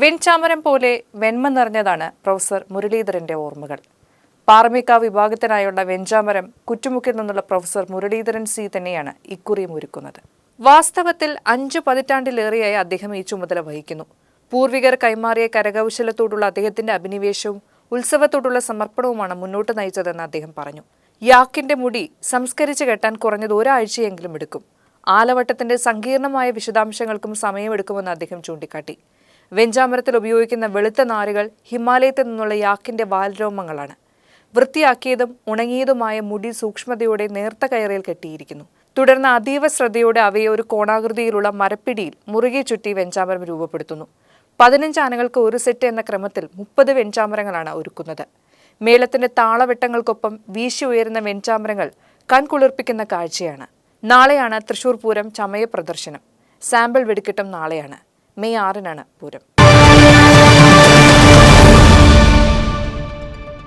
വെൺചാമരം പോലെ വെണ്മ നിറഞ്ഞതാണ് പ്രൊഫസർ മുരളീധരന്റെ ഓർമ്മകൾ. പാർമിക വിഭാഗത്തിനായുള്ള വെഞ്ചാമരം കുറ്റുമുക്കിൽ നിന്നുള്ള പ്രൊഫസർ മുരളീധരൻ സി തന്നെയാണ് ഇക്കുറിയും ഒരുക്കുന്നത് വാസ്തവത്തിൽ അഞ്ചു പതിറ്റാണ്ടിലേറെയായി അദ്ദേഹം ഈ ചുമതല വഹിക്കുന്നു. പൂർവികർ കൈമാറിയ കരകൗശലത്തോടുള്ള അദ്ദേഹത്തിന്റെ അഭിനിവേശവും ഉത്സവത്തോടുള്ള സമർപ്പണവുമാണ് മുന്നോട്ട് നയിച്ചതെന്ന് അദ്ദേഹം പറഞ്ഞു. യാക്കിന്റെ മുടി സംസ്കരിച്ച് കെട്ടാൻ കുറഞ്ഞത് ഒരാഴ്ചയെങ്കിലും എടുക്കും. ആലവട്ടത്തിന്റെ സങ്കീർണമായ വിശദാംശങ്ങൾക്കും സമയമെടുക്കുമെന്ന് അദ്ദേഹം ചൂണ്ടിക്കാട്ടി. വെഞ്ചാമരത്തിൽ ഉപയോഗിക്കുന്ന വെളുത്ത നാരുകൾ ഹിമാലയത്തിൽ നിന്നുള്ള യാക്കിന്റെ വാൽരോമങ്ങളാണ്. വൃത്തിയാക്കിയതും ഉണങ്ങിയതുമായ മുടി സൂക്ഷ്മതയോടെ നേർത്ത കയറിൽ കെട്ടിയിരിക്കുന്നു. തുടർന്ന് അതീവ ശ്രദ്ധയോടെ അവയെ ഒരു കോണാകൃതിയിലുള്ള മരപ്പിടിയിൽ മുറുകെ ചുറ്റി വെഞ്ചാമരം രൂപപ്പെടുത്തുന്നു. പതിനഞ്ച് ആനകൾക്ക് ഒരു സെറ്റ് എന്ന ക്രമത്തിൽ മുപ്പത് വെഞ്ചാമരങ്ങളാണ് ഒരുക്കുന്നത്. മേളത്തിന്റെ താളവെട്ടങ്ങൾക്കൊപ്പം വീശി ഉയരുന്ന വെഞ്ചാമരങ്ങൾ കൺകുളിർപ്പിക്കുന്ന കാഴ്ചയാണ്. നാളെയാണ് തൃശൂർ പൂരം ചമയ പ്രദർശനം. സാമ്പിൾ വെടിക്കെട്ടും നാളെയാണ്. മെയ് ആറിനാണ് പൂരം.